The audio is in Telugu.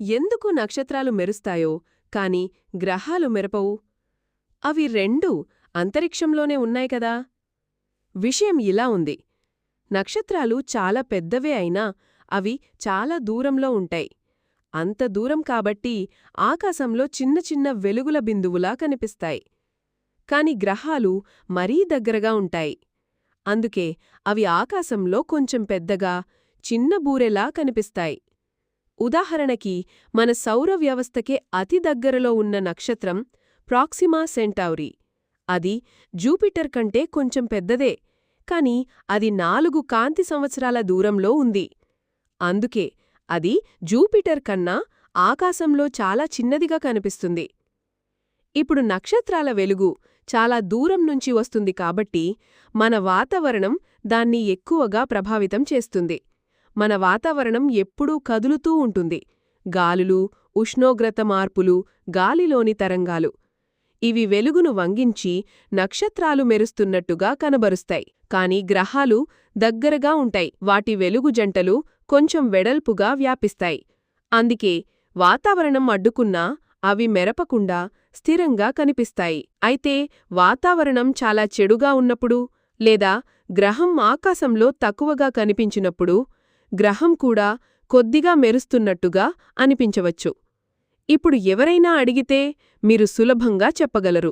ఎందుకు నక్షత్రాలు మెరుస్తాయో కాని గ్రహాలు మెరపవు? అవి రెండూ అంతరిక్షంలోనే ఉన్నాయి కదా? విషయం ఇలా ఉంది. నక్షత్రాలు చాలా పెద్దవే అయినా అవి చాలా దూరంలో ఉంటాయి. అంత దూరం కాబట్టి ఆకాశంలో చిన్న చిన్న వెలుగుల బిందువులా కనిపిస్తాయి. కాని గ్రహాలు మరీ దగ్గరగా ఉంటాయి. అందుకే అవి ఆకాశంలో కొంచెం పెద్దగా చిన్న బూరెలా కనిపిస్తాయి. ఉదాహరణకి మన సౌర వ్యవస్థకే అతి దగ్గరలో ఉన్న నక్షత్రం ప్రాక్సిమా సెంటౌరీ అది జూపిటర్ కంటే కొంచెం పెద్దదే కాని అది నాలుగు కాంతి సంవత్సరాల దూరంలో ఉంది. అందుకే అది జూపిటర్ కన్నా ఆకాశంలో చాలా చిన్నదిగా కనిపిస్తుంది. ఇప్పుడు నక్షత్రాల వెలుగు చాలా దూరం నుంచి వస్తుంది కాబట్టి మన వాతావరణం దాన్ని ఎక్కువగా ప్రభావితం చేస్తుంది. మన వాతావరణం ఎప్పుడూ కదులుతూ ఉంటుంది. గాలులు ఉష్ణోగ్రత మార్పులు గాలిలోని తరంగాలు. ఇవి వెలుగును వంగించి నక్షత్రాలు మెరుస్తున్నట్టుగా కనబరుస్తాయి. కాని గ్రహాలు దగ్గరగా ఉంటాయి. వాటి వెలుగు జంటలు కొంచెం వెడల్పుగా వ్యాపిస్తాయి. అందుకే వాతావరణం అడ్డుకున్నా అవి మెరపకుండా స్థిరంగా కనిపిస్తాయి. అయితే వాతావరణం చాలా చెడుగా ఉన్నప్పుడు లేదా గ్రహం ఆకాశంలో తక్కువగా కనిపించినప్పుడు గ్రహం కూడా కొద్దిగా మెరుస్తున్నట్టుగా అనిపించవచ్చు. ఇప్పుడు ఎవరైనా అడిగితే మీరు సులభంగా చెప్పగలరు.